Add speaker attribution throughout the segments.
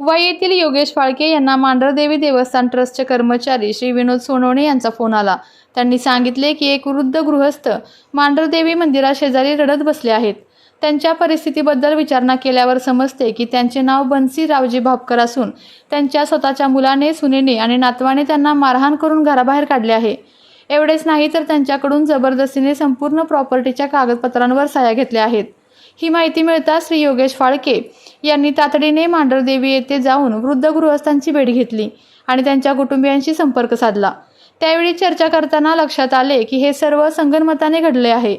Speaker 1: वाई येथील योगेश फाळके यांना मांढरदेवी देवस्थान ट्रस्टचे कर्मचारी श्री विनोद सोनवणे यांचा फोन आला. त्यांनी सांगितले की एक वृद्ध गृहस्थ मांढरदेवी मंदिराशेजारी रडत बसले आहेत. त्यांच्या परिस्थितीबद्दल विचारणा केल्यावर समजते की त्यांचे नाव बन्सी रावजी भापकर असून त्यांच्या स्वतःच्या मुलाने सुनेने आणि नातवाने त्यांना मारहाण करून घराबाहेर काढले आहे. एवढेच नाही तर त्यांच्याकडून जबरदस्तीने संपूर्ण प्रॉपर्टीच्या कागदपत्रांवर सह्या घेतल्या आहेत. ही माहिती मिळताच श्री योगेश फाळके यांनी तातडीने मांढरदेवी येथे जाऊन वृद्ध गृहस्थांची भेट घेतली आणि त्यांच्या कुटुंबियांशी संपर्क साधला. त्यावेळी चर्चा करताना लक्षात आले की हे सर्व संगनमताने घडले आहे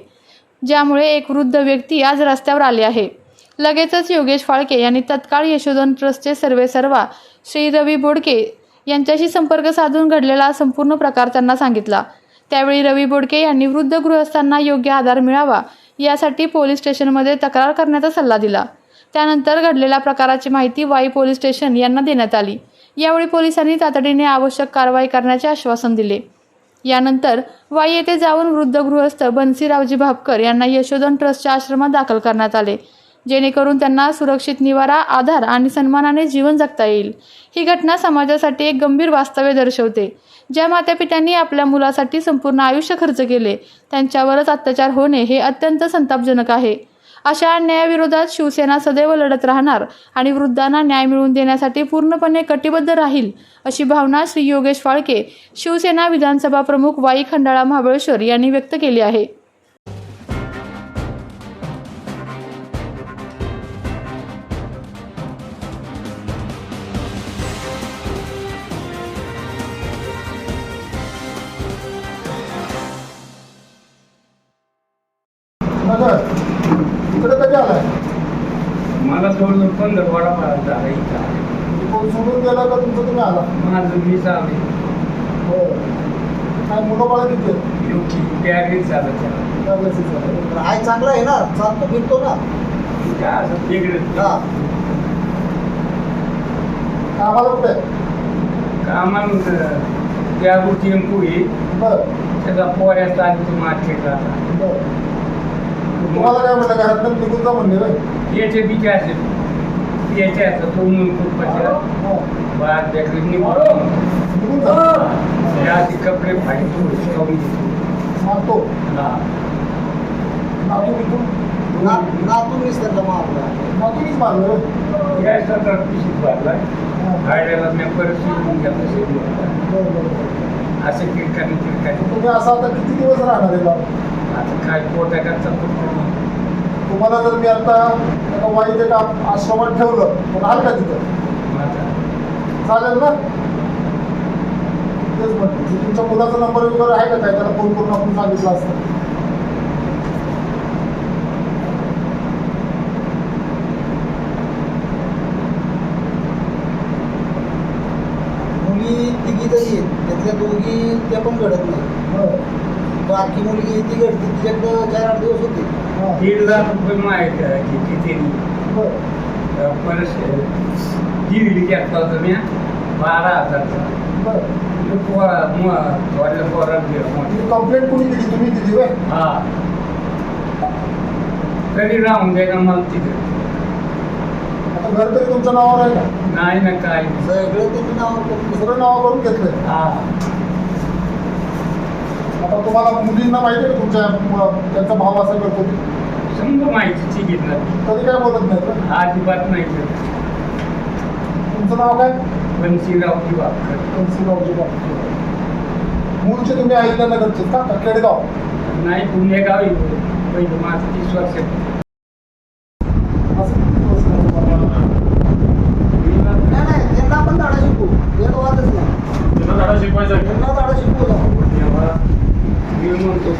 Speaker 1: ज्यामुळे एक वृद्ध व्यक्ती आज रस्त्यावर आले आहे. लगेचच योगेश फाळके यांनी तत्काळ यशोधन ट्रस्टचे सर्वेसर्वा श्री रवी बोडके यांच्याशी संपर्क साधून घडलेला संपूर्ण प्रकार त्यांना सांगितला. त्यावेळी रवी बोडके यांनी वृद्ध गृहस्थांना योग्य आधार मिळावा यासाठी पोलीस स्टेशनमध्ये तक्रार करण्याचा सल्ला दिला. त्यानंतर घडलेल्या प्रकाराची माहिती वाई पोलीस स्टेशन यांना देण्यात आली. यावेळी पोलिसांनी तातडीने आवश्यक कारवाई करण्याचे आश्वासन दिले. यानंतर वाई येथे जाऊन वृद्ध गृहस्थ बन्सीरावजी भापकर यांना यशोधन ट्रस्टच्या आश्रमात दाखल करण्यात आले. जेणेकरून त्यांना सुरक्षित निवारा आधार आणि सन्मानाने जीवन जगता येईल. ही घटना समाजासाठी एक गंभीर वास्तव्य दर्शवते. ज्या मातापित्यांनी आपल्या मुलासाठी संपूर्ण आयुष्य खर्च केले त्यांच्यावरच अत्याचार होणे हे अत्यंत संतापजनक आहे. अशा अन्यायाविरोधात शिवसेना सदैव लढत राहणार आणि वृद्धांना न्याय मिळवून देण्यासाठी पूर्णपणे कटिबद्ध राहील अशी भावना श्री योगेश फाळके शिवसेना विधानसभा प्रमुख वाई खंडाळा महाबळेश्वर यांनी व्यक्त केली आहे.
Speaker 2: नगर इकडे कधी आलाय?
Speaker 3: मला सोडून पंधरा वडा झाला इथं?
Speaker 2: म्हणजे कोण सोडून गेला का तुमचं तुम्ही आला?
Speaker 3: माझं मी चालू
Speaker 2: हो. काय मुलं बाळ किती आहेत?
Speaker 3: योगी बॅगेत झालं त्याला.
Speaker 2: त्या लसीचं.
Speaker 4: तर आहे चांगला आहे ना? चालतो फिरतो ना?
Speaker 3: काय असं वेगळं
Speaker 4: हा
Speaker 2: कामाला कुठे आहे?
Speaker 3: कामान त्या टेम्पू आहे
Speaker 2: बरं.
Speaker 3: त्याचा पोऱ्याचा आणि मार्केटला.
Speaker 2: बरं. तुम्हाला काय म्हणलं घरात निघून जा म्हणले होय?
Speaker 3: याचे बिचे असे याचे असं दोन कुटुंबाच्या
Speaker 2: हो.
Speaker 3: बाहेर निघून
Speaker 2: जा
Speaker 3: कपडे खाऊन घेतो
Speaker 2: मारतो. नातू निघून
Speaker 4: ना नातून त्यांना मारला
Speaker 2: नातूनीच मारलं होय?
Speaker 3: या सरकार पिशीत भरलाय. गाड्याला मी परत शिकून घेतलं शेती
Speaker 2: बरं, बरं, बरं.
Speaker 3: असे किरकाने किरकाने
Speaker 2: तुम्ही असं आता किती दिवस राहणार आहे?
Speaker 3: आता काय कुठं
Speaker 2: तुम्हाला जर मी आता एका वाईट एका आश्रमात ठेवलं तर राहाल का तिथं? चालेल ना? तेच म्हणते. तुमच्या मुलाचा नंबर वगैरे आहे का काय? त्याला फोन करून आपण सांगितलं असतं.
Speaker 4: मुली तिघी तरी आहेत. त्यातल्या दोघी त्या पण घडत नाही
Speaker 2: बरं.
Speaker 4: बाकी मुलगी ती घडते तिच्याकडं चार आठ दिवस होते.
Speaker 2: हा.
Speaker 3: दीड लाख रुपये माहीत किती
Speaker 2: बरं.
Speaker 3: परस दीड घेतला होता मी बारा हजारचा पोरात
Speaker 2: ही कंप्लेंट कोणी दिली? तुम्ही दिली होय?
Speaker 3: हा. तरी राहून मला तिथे.
Speaker 2: आता घर तरी तुमच्या नावावर आहे का?
Speaker 3: नाही ना काय
Speaker 4: सगळं त्यांनी नाव करून
Speaker 2: सगळं नावावरून घेतलंय.
Speaker 3: हा.
Speaker 2: आता तुम्हाला मुलींना माहिती आहे का तुमच्या त्यांचा भाव असं करतो ते?
Speaker 3: समजा माहिती घेतलं
Speaker 2: कधी काय बोलत नाही का
Speaker 3: अजिबात नाही
Speaker 2: तुमचं नाव काय?
Speaker 3: पण शिरावची बाबत
Speaker 2: तुलसीरावजी बापू. मूळचे तुम्ही अहिल्यानगरचे का? केडगाव
Speaker 3: नाही पुण्यगावी पहिलं माझं तीस वर्ष
Speaker 2: असं किती दिवस झाले तुम्हाला?
Speaker 4: नाही नाही त्यांना आपण धाडा शिकू त्यात वादच नाही
Speaker 5: त्यांना धडा शिकवायचा आहे.
Speaker 4: त्यांना धाडा शिकू जाऊ
Speaker 3: तेव्हा मी म्हणतो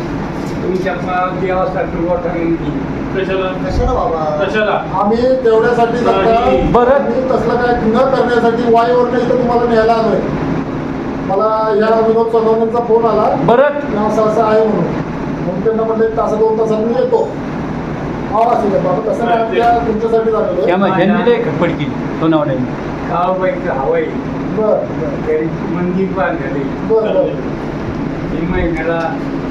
Speaker 3: मोठं
Speaker 5: कशाला?
Speaker 4: कशाला बाबा?
Speaker 5: कशाला?
Speaker 2: आम्ही तेवढ्यासाठी. बरं. तसलं काय न करण्यासाठी वाईवर इथं तुम्हाला न्यायला आलोय. मला या विनोद चौधरींचा फोन आला.
Speaker 5: बरं.
Speaker 2: असं असं आहे म्हणून. मग त्यांना म्हटलं तासा दोन तासात मी येतो. हा असू द्या बाबा तसं काय त्या तुमच्यासाठी झालेलं
Speaker 5: त्यामुळे त्यांनी ते खटपट केली तो नाव नाही.
Speaker 3: गावबाईचं हवंय
Speaker 2: बरं बरं.
Speaker 3: तरी मंदिर बांधले
Speaker 2: बरं बरं.
Speaker 3: तीन महिन्याला